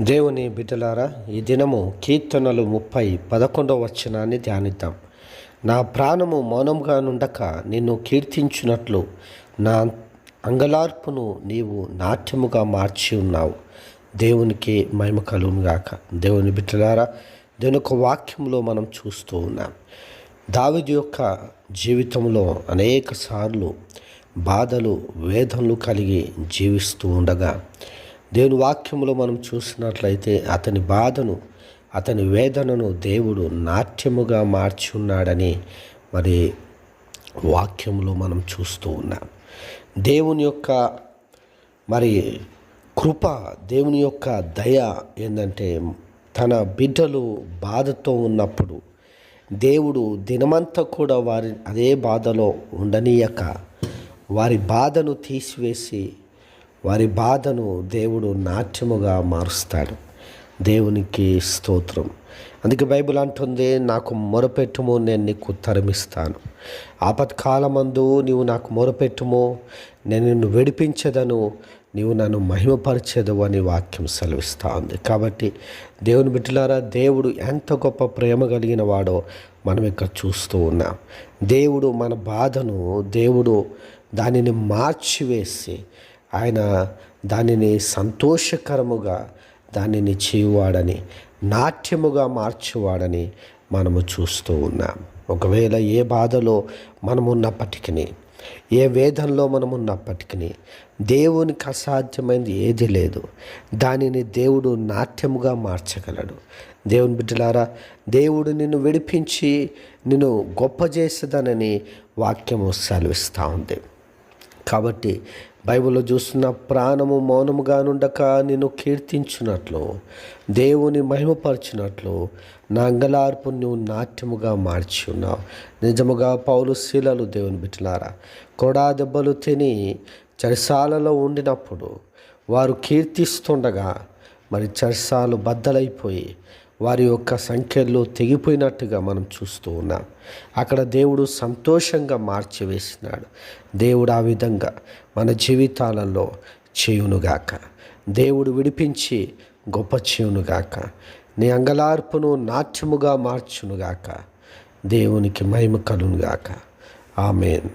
దేవుని బిడ్డలారా ఈ దినము కీర్తనలు ముప్పై పదకొండవ వచనాన్ని ధ్యానిద్దాం. నా ప్రాణము మౌనంగా నుండక నిన్ను కీర్తించున్నట్లు నా అంగలార్పును నీవు నాట్యముగా మార్చి ఉన్నావు. దేవునికి మహిమ కలుగునుగాక దేవుని బిడ్డలారా దేవుని యొక్క వాక్యంలో మనం చూస్తూ ఉన్నాం. దావిది యొక్క జీవితంలో అనేక సార్లు బాధలు వేదనలు కలిగి జీవిస్తూ ఉండగా దేవుని వాక్యంలో మనం చూసినట్లయితే అతని బాధను అతని వేదనను దేవుడు నాట్యముగా మార్చి ఉన్నాడని మరి వాక్యంలో మనం చూస్తూ ఉన్నాం. దేవుని యొక్క మరి కృప దేవుని యొక్క దయ ఏంటంటే తన బిడ్డలు బాధతో ఉన్నప్పుడు దేవుడు దినమంతా కూడా వారి అదే బాధలో ఉండనీయక వారి బాధను తీసివేసి వారి బాధను దేవుడు నాట్యముగా మారుస్తాడు. దేవునికి స్తోత్రం. అందుకే బైబిల్ అంటుంది నాకు మొరపెట్టుము నేను నీకు తరమిస్తాను. ఆపత్కాలమందు నీవు నాకు మొరపెట్టుము నేను నిన్ను విడిపించదను నీవు నన్ను మహిమపరిచేదు అని వాక్యం సెలవిస్తూ ఉంది. కాబట్టి దేవుని బిడ్డలారా దేవుడు ఎంత గొప్ప ప్రేమ కలిగిన వాడో మనం ఇక్కడ చూస్తూ ఉన్నాం. దేవుడు మన బాధను దేవుడు దానిని మార్చివేసి ఆయన దానిని సంతోషకరముగా దానిని చేయువాడని నాట్యముగా మార్చేవాడని మనము చూస్తూ ఉన్నాం. ఒకవేళ ఏ బాధలో మనమున్నప్పటికీ ఏ వేదంలో మనం ఉన్నప్పటికీ దేవునికి అసాధ్యమైనది ఏది లేదు. దానిని దేవుడు నాట్యముగా మార్చగలడు. దేవుని బిడ్డలారా దేవుడు నిన్ను విడిపించి నిన్ను గొప్ప చేసేదనని వాక్యము సెలవిస్తూ ఉంది. కాబట్టి బైబిల్లో చూస్తున్న ప్రాణము మౌనముగా నుండక నిన్ను కీర్తించినట్లు దేవుని మహిమపరచినట్లు నా అంగలార్పు నువ్వు నాట్యముగా మార్చి ఉన్నావు. నిజముగా పౌలు శీలలు దేవుని బిడ్డలారా కొడా దెబ్బలు తిని చరిసాలలో ఉండినప్పుడు వారు కీర్తిస్తుండగా మరి చెరసాలు బద్దలైపోయి వారి యొక్క సంఖ్యలో తెగిపోయినట్టుగా మనం చూస్తూ ఉన్నాం. అక్కడ దేవుడు సంతోషంగా మార్చివేసినాడు దేవుడు ఆ విధంగా మన జీవితాలలో చేయునుగాక. దేవుడు విడిపించి గొప్ప చేయునుగాక. నీ అంగలార్పును నాట్యముగా మార్చునుగాక. దేవునికి మహిమ కలునుగాక ఆమెన్.